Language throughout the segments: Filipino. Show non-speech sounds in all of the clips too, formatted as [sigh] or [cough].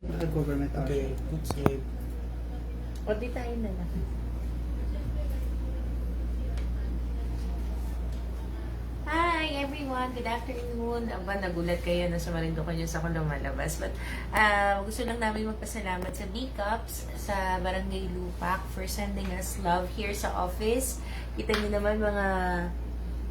The government Okay, good save. O di tayo na lang. Hi everyone! Good afternoon! Aba, nagulat kayo na sa Marinduque News ako lumalabas. But uh, gusto lang namin magpasalamat sa B-Cups, sa Barangay Lupak for sending us love here sa office. Kita niyo naman mga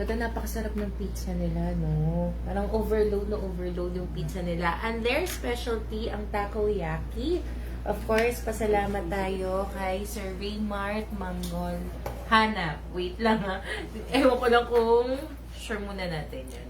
ito, napakasarap ng pizza nila, no? Parang overload na overload yung pizza nila. And their specialty, ang takoyaki. Of course, pasalamat tayo kay Sir Raymart Manggol Hanap. Wait lang ha. Ewan ko lang kung sure muna natin yan.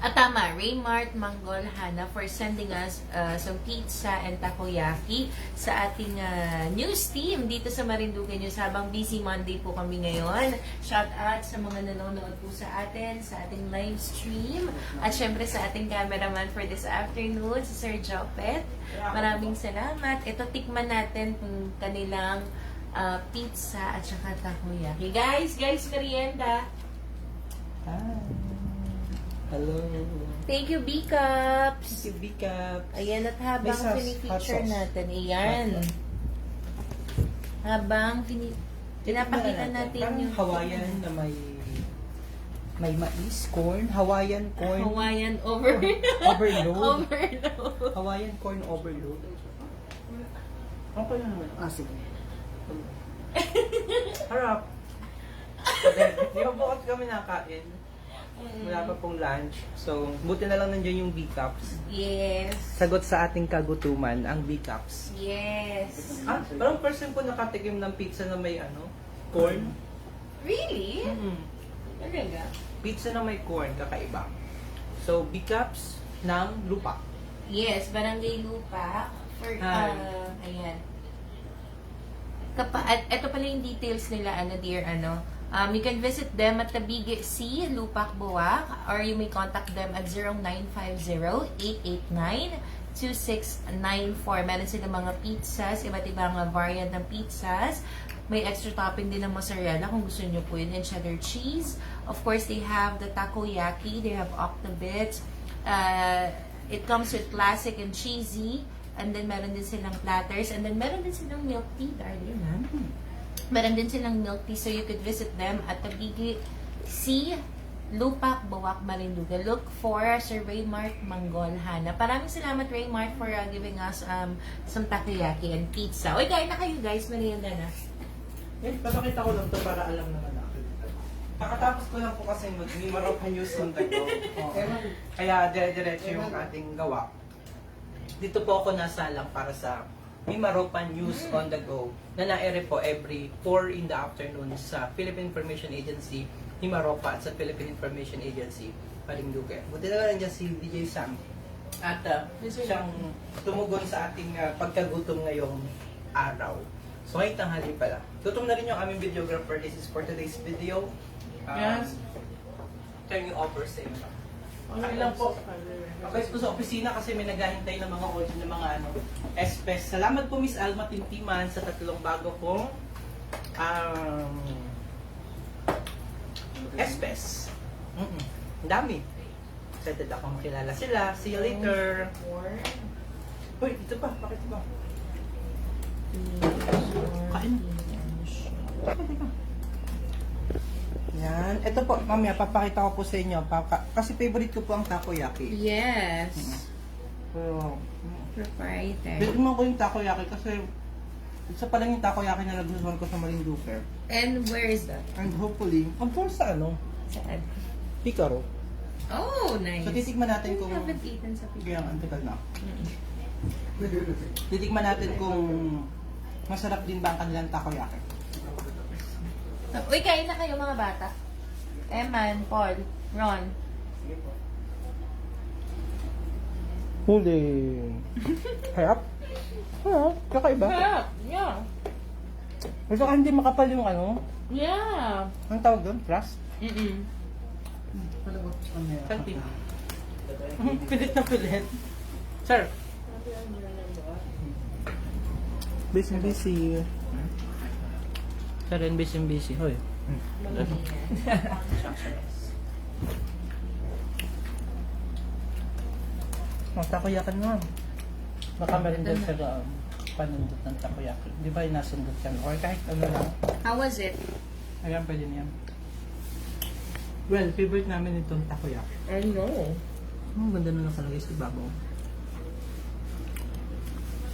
At tama, Raymart Manggol Hana for sending us uh, some pizza and takoyaki sa ating uh, news team dito sa Marinduque News. Habang busy Monday po kami ngayon. Shout out sa mga nanonood po sa atin, sa ating live stream. At syempre sa ating cameraman for this afternoon, si Sir Jopet. Maraming salamat. Ito, tikman natin yung kanilang uh, pizza at saka takoyaki. Guys, guys, merienda. Hi. Hello. Thank you, B-Cups. Si Bicap. Ayan, at habang sauce, sauce. natin, ayan. Habang pini pinapakita natin Parang yung Hawaiian na may may mais, corn, Hawaiian corn, Hawaiian over overload. [laughs] overload. Hawaiian corn overload. Okay lang naman. Ah, sige. [laughs] Harap. [laughs] Di ba bukas kami nakain? Wala pa pong lunch. So, buti na lang nandiyan yung B-Cups. Yes. Sagot sa ating kagutuman, ang B-Cups. Yes. Ah, parang first time ko nakatikim ng pizza na may ano, corn. Really? Mm-mm. Talaga? Pizza na may corn, kakaiba. So, B-Cups ng lupa. Yes, Barangay Lupa. For, Hi. uh, ayan. Kapa, at ito pala yung details nila, ano, dear, ano. Um, you can visit them at the Big C, Lupak, Buwak, or you may contact them at 0950-889-2694. Meron sila mga pizzas, iba't ibang variant ng pizzas. May extra topping din ng mozzarella kung gusto nyo po yun, and cheddar cheese. Of course, they have the takoyaki, they have octobits. Uh, it comes with classic and cheesy. And then, meron din silang platters. And then, meron din silang milk tea, darling, ha? Meron din silang milk tea, so you could visit them at the Bigi C. Lupak, Bawak, Marinduque. Look for Sir Raymart Manggol Hana. Maraming salamat, Raymart, for uh, giving us um, some takoyaki and pizza. Uy, kain na kayo, guys. Merienda na. Eh, papakita ko lang to para alam naman natin. Kakatapos ko lang po kasi mag-Mimarok News ng tayo. Kaya dire-diretso yung ating gawa. Dito po ako nasalang para sa Mimaropan News on the Go na na-ere po every 4 in the afternoon sa Philippine Information Agency, Mimaropa at sa Philippine Information Agency, Marinduque. Buti na lang nandiyan si DJ Sam. At uh, siyang tumugon sa ating uh, pagkagutom ngayong araw. So ngayong tanghali pala. Gutom na rin yung aming videographer. This is for today's video. Uh, Yes. Turn you over sa inyo. Okay lang po. Okay po sa opisina kasi may naghahintay ng mga audio ng mga ano, espes. Salamat po Miss Alma Tintiman sa tatlong bago kong um, espes. Mm-mm. Ang dami. Excited ako makilala sila. See you later. Uy, dito pa. Bakit ba? Kain. Teka, teka. Yan. Ito po, mamaya, papakita ko po sa inyo. Paka- kasi favorite ko po ang takoyaki. Yes. Pero, Proprietary. Bigyan ko yung takoyaki kasi isa pa lang yung takoyaki na nagustuhan ko sa Marinduque. And where is that? And hopefully, of course sa ano, Saan? Hikaru. Oh, nice. So titikman natin I kung... haven't eaten sa Kaya pizza. ang tagal na. Titikman natin kung masarap din ba ang kanilang takoyaki. Uy, kain na kayo mga bata. Eman, Paul, Ron. Huli. Harap? Harap? Kakaiba? Sarap. Yeah. Ito ka hindi makapal yung ano? Yeah. Ang tawag doon? Crust? Mm-mm. Kantin. [laughs] pilit na pilit. Sir. Busy busy. Sir, and busy busy. Hoy. Ang takoyakan nga. Baka meron din sa um, panundot ng takoyaki. Di ba yung nasundot yan? Or kahit ano lang. How was it? Ayan, pwede na yan. Well, favorite namin itong takoyaki. I know. Ang ganda na nakalagay sa ibabaw.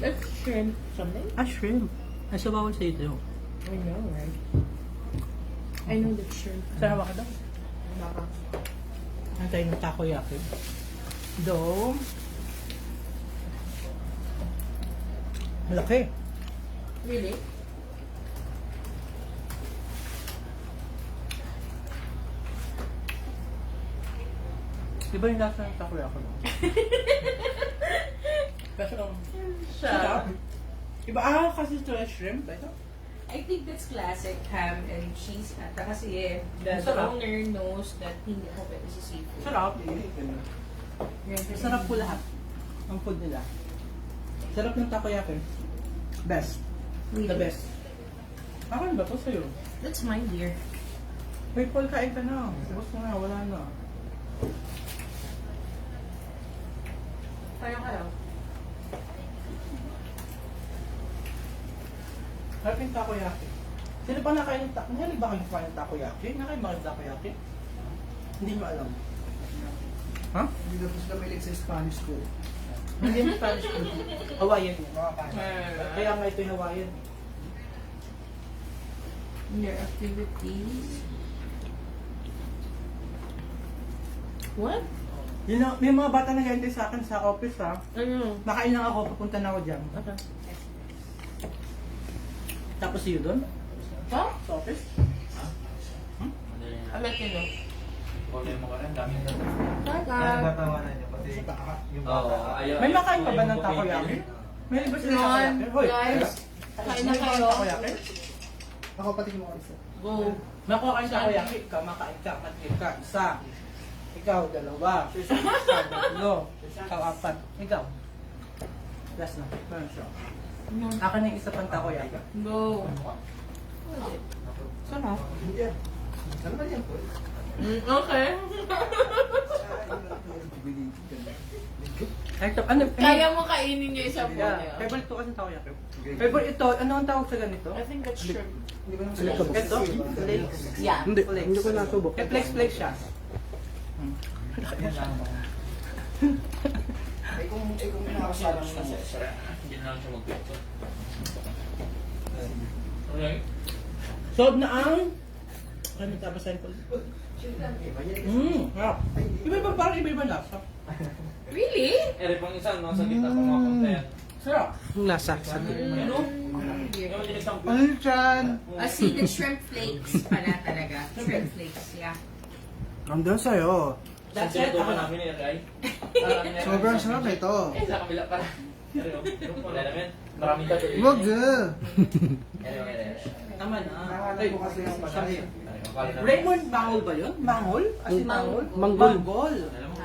Let's shrimp something. Ah, shrimp. Ay, so bawal sa ito. I know? I know that shrimp. Sa hawa ka daw. Baka. Antay ng takoyaki. Though, malaki. Really? Di ba yung lasa ng takoyaki mo? [laughs] Kasi ang sarap. Iba, ah, kasi ito ay shrimp. Ito. I think that's classic ham and cheese ata kasi eh, the, the Sarap. owner knows that hindi ako pwede sa seafood. Sarap. Sarap po lahat. Ang food nila. Sarap ng takoyaki. Best. The best. Akin ba to sa'yo? That's mine, dear. Wait, Paul, kain ka na. Ubus na nga, wala na. Kaya kayo? Sarap yung takoyaki. Sino pa nakain ng takoyaki? Nahilig ba kayo kumain ng takoyaki? Nakain ba kayo takoyaki? Hindi nyo alam. Ha? Hindi na po sila mahilig sa Spanish school. Hindi yung Spanish food. Hawaiian yun, mga kain. Ah. Kaya nga ito yung Hawaiian. Your activities. What? Yun na, may mga bata na ganito sa akin sa office ha. Ano? Nakain lang ako, papunta na ako dyan. Okay. Tapos yun doon? Ha? Sa office? I'll let you know. Order mo ka rin, dami na. Bye, Nagtatawanan niya pati yung Oo, ayaw. May makain ka ba ng takoyaki? May ba sila takoyaki? Hoy, guys. Kain na kayo. takoyaki? Ako pati mo isa. Go. Nakuha kayo takoyaki, kamakain ka, matigil ka, isa. Ikaw, dalawa. Isa, tatlo. Ikaw, apat. Ikaw. Last na. Meron siya. Akin yung isa pang takoyaki. Go. Sarap. Yeah. Mm, okay. Ito, ano? Kaya mo kainin yung isang Yeah. bote. Favorite ko kasi takoyaki. Favorite ito, ano ang tawag sa ganito? I think that's shrimp. Ito? Flakes? Yeah. Hindi, Flakes. hindi ko nasubok. Eh, flex flex siya. [laughs] [laughs] Ay kung, ay kung nakakasala mo na Hindi na lang siya magpito. Okay. Sob na ang... Ano tapos po? Mmm, harap. Iba-iba, parang iba-iba lasa. Really? Ere pang isa, no? Sa kita ko mga content. Sarap. Lasa. Ano? Ano dyan? Ah, the shrimp flakes pala talaga. Shrimp flakes, yeah. Nandun sa'yo. That's it. Ako na. namin ni [laughs] Ray. Sobrang sarap ito. Eh, [laughs] sa kabila pa. Ere, oh. Wala naman. Marami ka. Wag ah. Tama na. Nakakala ko kasi yung namin. Raymond Mangol ba yun? Mangol? As in Mangol? Manggol. Manggol.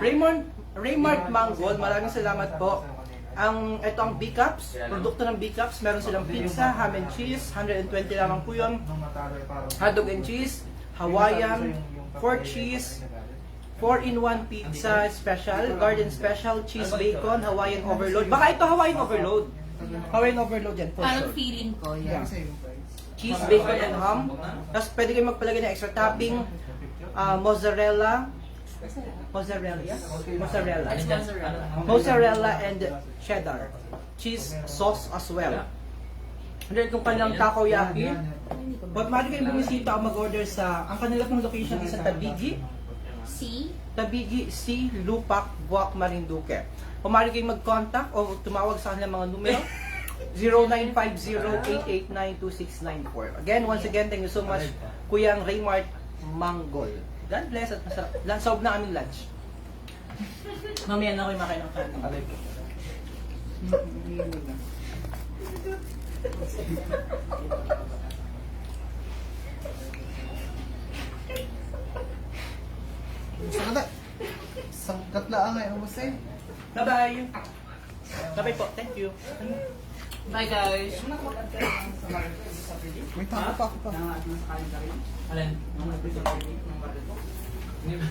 Raymond, Raymond Mangol, maraming salamat po. Ang ito ang B-Cups, produkto ng B-Cups, meron silang pizza, ham and cheese, 120 lamang po yun. Hotdog and cheese, Hawaiian, pork cheese, 4-in-1 pizza special, garden special, cheese bacon, Hawaiian overload. Baka ito Hawaiian overload. Hawaiian overload yan, for Parang sure. feeling ko, yeah. Cheese, bacon, and ham. Tapos pwede kayo magpalagay ng extra topping, ah, mozzarella, mozzarella, mozzarella, mozzarella. and cheddar. Cheese sauce as well. And then kung kanilang takoyaki, Pag maaari kayong bumisita o mag-order sa, ang kanila pong location is sa Tabigi, See? Tabigi C. Lupak, Buwak, Marinduque. Kung maaari kayong mag-contact o tumawag sa kanilang mga numero, [laughs] 0950-889-2694. Again, once again, thank you so much, Kuyang Raymart Manggol. God bless at masarap. Lansob na aming lunch. [laughs] Mamaya na ako yung makain ng kanin. [laughs] Sangkat. Sangkat lang eh. Ubus eh. Bye-bye! Bye-bye po. Thank you. Bye, guys. May tapo pa ako pa. Alin? Hindi ba?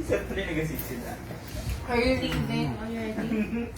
Isa tuloy nag-assist sila. Are you leaving already?